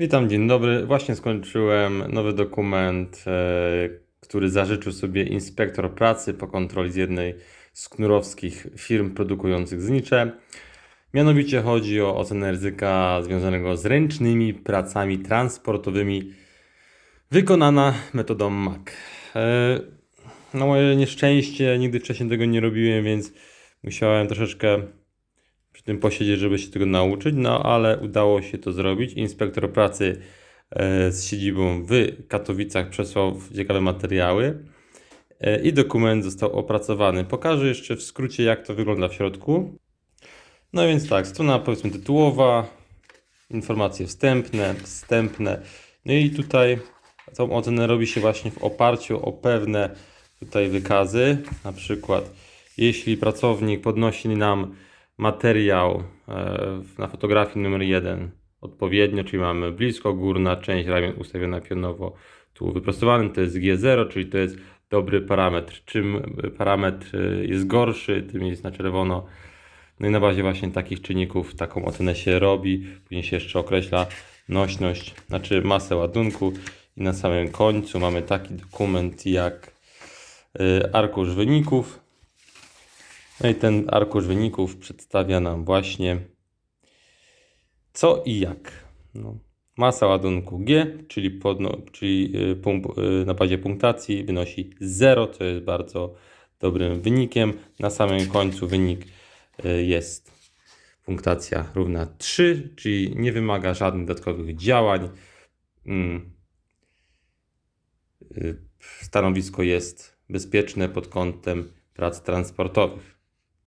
Witam, dzień dobry. Właśnie skończyłem nowy dokument, e, który zażyczył sobie inspektor pracy po kontroli z jednej z knurowskich firm produkujących znicze. Mianowicie chodzi o ocenę ryzyka związanego z ręcznymi pracami transportowymi wykonana metodą MAC. E, Na moje nieszczęście nigdy wcześniej tego nie robiłem, więc musiałem troszeczkę przy tym posiedzieć, żeby się tego nauczyć, no ale udało się to zrobić. Inspektor pracy e, z siedzibą w Katowicach przesłał ciekawe materiały e, i dokument został opracowany. Pokażę jeszcze w skrócie, jak to wygląda w środku. No więc tak, strona powiedzmy tytułowa, informacje wstępne, wstępne. No i tutaj tą ocenę robi się właśnie w oparciu o pewne tutaj wykazy. Na przykład, jeśli pracownik podnosi nam materiał e, na fotografii numer 1 odpowiednio, czyli mamy blisko górna część ramion ustawiona pionowo, tu wyprostowany to jest G0, czyli to jest dobry parametr. Czym parametr e, jest gorszy, tym jest na czerwono. No i na bazie właśnie takich czynników taką ocenę się robi. Później się jeszcze określa nośność, znaczy masę ładunku. I na samym końcu mamy taki dokument jak arkusz wyników. No i ten arkusz wyników przedstawia nam właśnie co i jak. No. Masa ładunku G, czyli, czyli y, pump, y, na bazie punktacji wynosi 0, co jest bardzo dobrym wynikiem. Na samym końcu wynik y, jest punktacja równa 3, czyli nie wymaga żadnych dodatkowych działań. Mm. Stanowisko jest bezpieczne pod kątem prac transportowych.